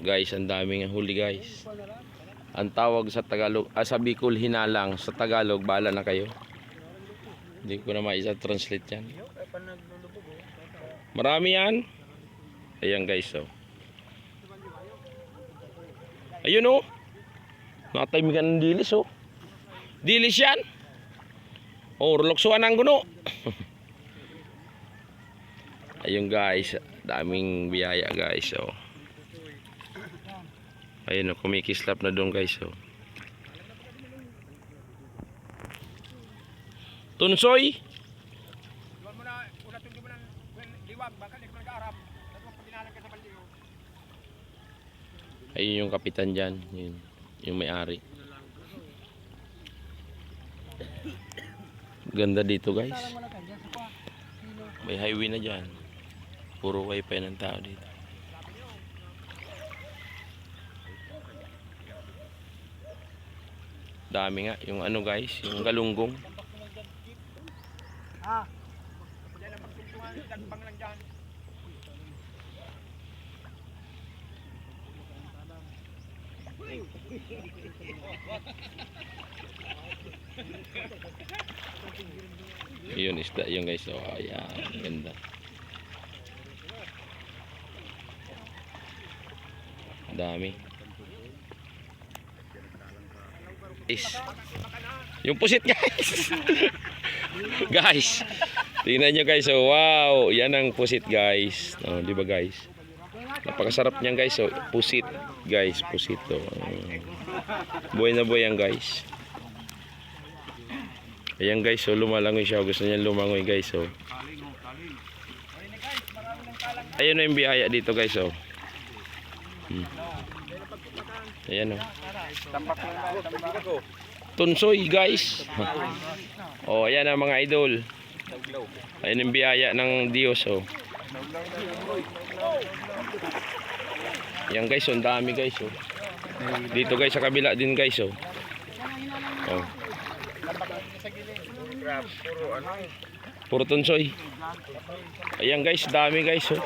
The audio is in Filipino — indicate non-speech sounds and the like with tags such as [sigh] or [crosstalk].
Guys, ang daming huli guys. Ang tawag sa Tagalog, ah, sa Bicol hinalang, sa Tagalog bala na kayo. Hindi ko na maisa translate yan. Marami yan. Ayan guys, oh. Ayun oh. Nakatimikan ng dilis oh. Dilis yan. Oh, reloksuan ang guno. [laughs] Ayun guys, daming biyaya guys oh. Ayun oh, kumikislap na doon guys oh. Tunsoy. Ayun yung kapitan dyan. Yun, yung may-ari. Ganda dito guys. May highway na dyan. Puro wifi ng tao dito. Dami nga. Yung ano guys, yung galunggong. Ha? Yan ang lang dyan. Yun isda yung guys. Oh, ayan. Ganda. Dami. Is. Yung pusit guys. [laughs] guys. Tingnan nyo guys. Oh, wow. Yan ang pusit guys. Oh, di ba guys? Napakasarap niyan guys. Oh, pusit guys. Pusit. Oh. Mm. Buhay na buhay yan guys. Ayan guys, so lumalangoy siya. Gusto niya lumangoy guys, so. Ayun na yung biyaya dito guys, oh. Hmm. Ayan, oh. Tampak ko. Tunsoy guys. Oh, ayan ang mga idol. Ayan yung biyaya ng Diyos, oh. Ayan guys, oh, ang dami guys, oh. Dito guys, sa kabila din guys, oh. Oh. Puro tunsoy. Ayan guys, dami guys, oh.